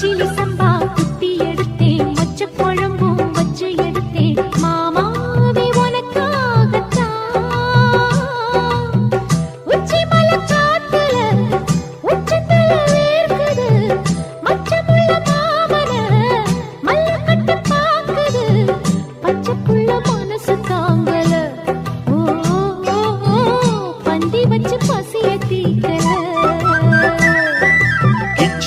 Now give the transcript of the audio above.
chili.